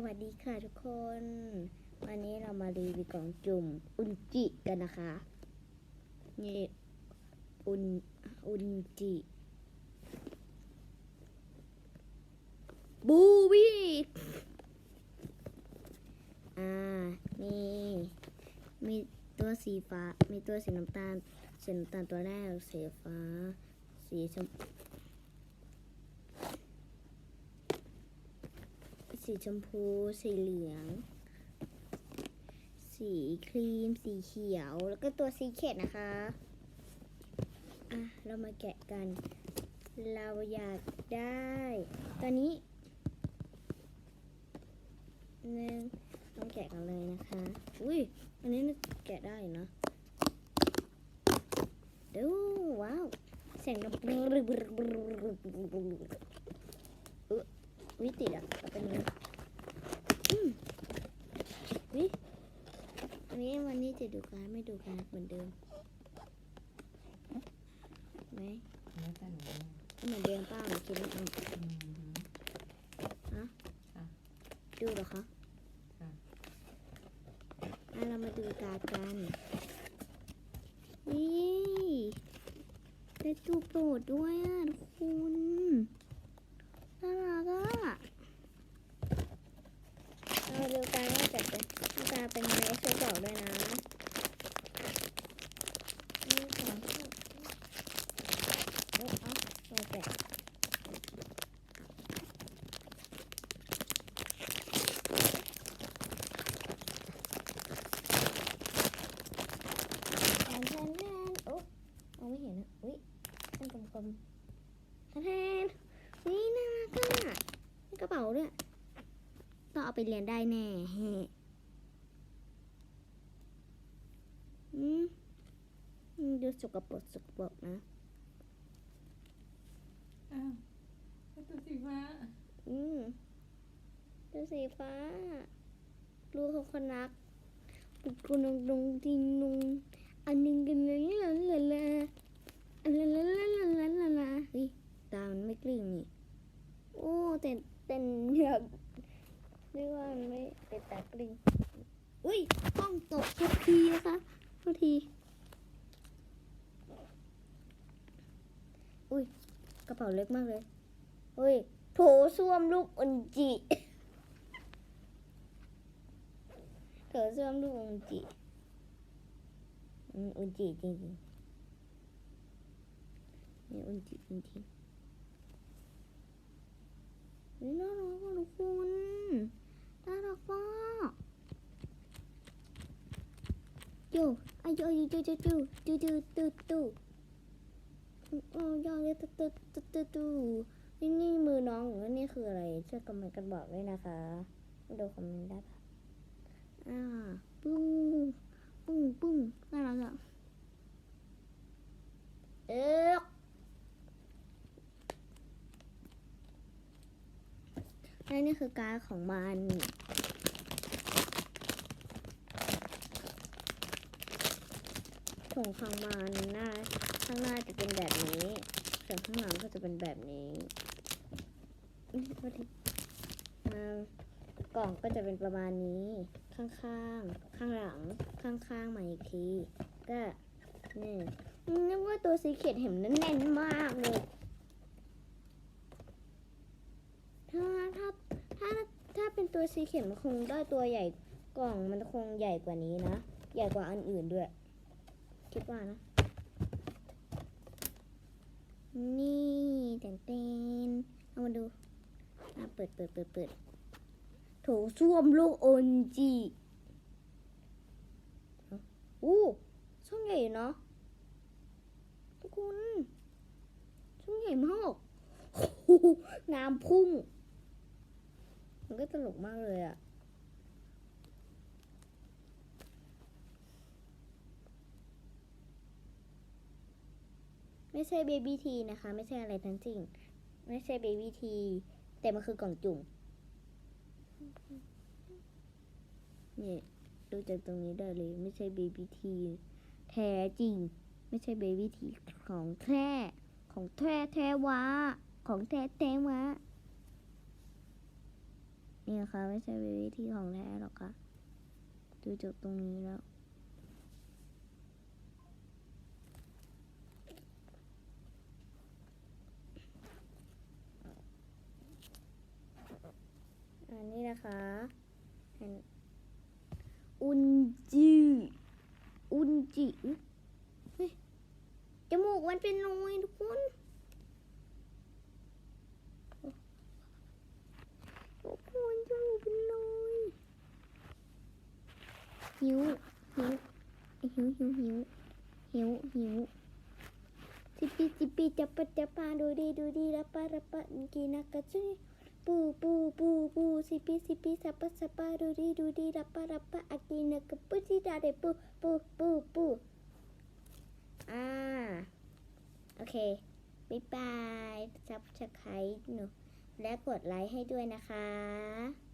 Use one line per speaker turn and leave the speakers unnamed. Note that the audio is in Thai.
สวัสดีค่ะทุกคน วันนี้เรามารีวิวกล่องจุ่มอุนจิกันนะคะนี่อุนอุนจิบูบี้อ่ามีมีตัวสีฟ้า มีตัวสีน้ำตาลสีน้ำตาลตัวแรกสีฟ้า สีชม สีชมพู สีเหลือง สีครีม สีเขียว แล้วก็ตัวสีเข็ดนะคะ อะ เรามาแกะกัน เราอยากได้ ตอนนี้หนึ่งต้องแกะกันเลยนะคะ อุ้ย อันนี้น่าแกะได้เนอะดูว้าว เสียงดังบรึบรึบรึบรึบรึบรึบรึบเออวิติดอะเอาเป็นไง อืมวิวันนี้วันนี้จะดูการดไม่ดูการดเหมือนเดิมไหม
แล้วแต่หนูเลย
เหมือนเดิมเป้าหรือคิดไม่ออก
อืมฮึ
ดูเหรอคะ
ค่ะ
อะเรามาดูการดกันนี่ได้ตู้โปรดด้วยอะทุกคนน่ารักอะเราดูการว่าจะเป็นหน้าตาเป็นยังไงช่วยบอกด้วยนะนี่ของ เอ้ยเอาเราแกะแทนแทนแทนโอ้ม องไม่เห็นอะอุ้ยเป็นกลมๆแทนแทนนี่น่ารักอะมีกระเป๋าด้วยต้องเอาไปเรียนได้แน่เฮ้อืมอืมดูสกปรกสกปรกนะ
อ้าวแล้วตัวสีฟ้า
อืมดูสีฟ้าลูกเขาคนรักปุกกุนงดงดิงนุงอันหนึงกันเลยละละละอันละ ละละละละละละเฮ้ยตามันไม่กลิ้งนี่โอ้แต่เป็นอยากเรียกว่ามันไม่เป็นตากลิ้งอุ้ยกล้องตกทุกทีนะคะทุกทีอุ้ยกระเป๋าเล็กมากเลยเฮ้ยโถส้วมลูกอุนจิโถส้วมลูกอุนจิอืมอุนจิจริงๆ นี่ยอุนจิจริงๆนี่น่ารักอะทุกคนน่ารักมากโยอายุอายุจูจูจูจูจูตูตูอ๋อยอยตูตูตูตูตูนี่นี่มือน้องหรือว่านี่คืออะไรช่วยคอมเมนต์กันบอกด้วยนะคะดูคอมเมนต์ได้ปะอ่าปุ้งปุ้งปุ้งน่ารักอะเอ๊ะ และนี่คือการของมันถุงของมันหน้าข้างหน้าจะเป็นแบบนี้ส่วนข้างหลังก็จะเป็นแบบนี้กล่องก็จะเป็นประมาณนี้ ข้างๆข้างหลัง ข้างๆมาอีกที ก็นี่นึกว่าตัวสีเขียดเห็นแน่นๆมากเลย ถ้าถ้าถ้าถ้าเป็น ตัวสีเขียดมันคงได้ตัวใหญ่กล่องมันคงใหญ่กว่านี้นะ ใหญ่กว่าอันอื่นด้วย คิดว่านะ นี่เต้นเต้นเอามาดูอะเปิดเปิดเปิดเปิดโถส้วมลูกโอนจีอู้ช่องใหญ่เนาะทุกคนช่องใหญ่มากน้ำพุ่ง มันก็ตลกมากเลยอะไม่ใช่เบบี้ทีนะคะ ไม่ใช่อะไรทั้งสิ้นไม่ใช่เบบี้ที แต่มันคือกล่องจุ่มนี่ดูจากตรงนี้ได้เลย ไม่ใช่เบบี้ทีแท้จริง ไม่ใช่เบบี้ทีของแท้ของแท้แท้วะของแท้แท้วะ นี่ค่ะ ไม่ใช่วิธีของแท้หรอกค่ะ ดูจากตรงนี้แล้วอันนี้นะคะเห็นอุนจิอุนจิเฮ้ยจมูกมันเป็นรอยทุกคนทุกคนจมูกเป็นรอย หิวหิวหิวหิวหิวหิวหิวสิปีสิปีจับปะจับปาดูดีดูดีรับปะรับปะกินักกะจุยปูปูปูปูสิปีสิปีสัปปะสัปปะดูดีดูดีรับปะรับปะอากินักะปุจิดาเดปูปูปูปูอ่าโอเคบ๊ายบายซับสไครต์หนูและกดไลค์ให้ด้วยนะคะ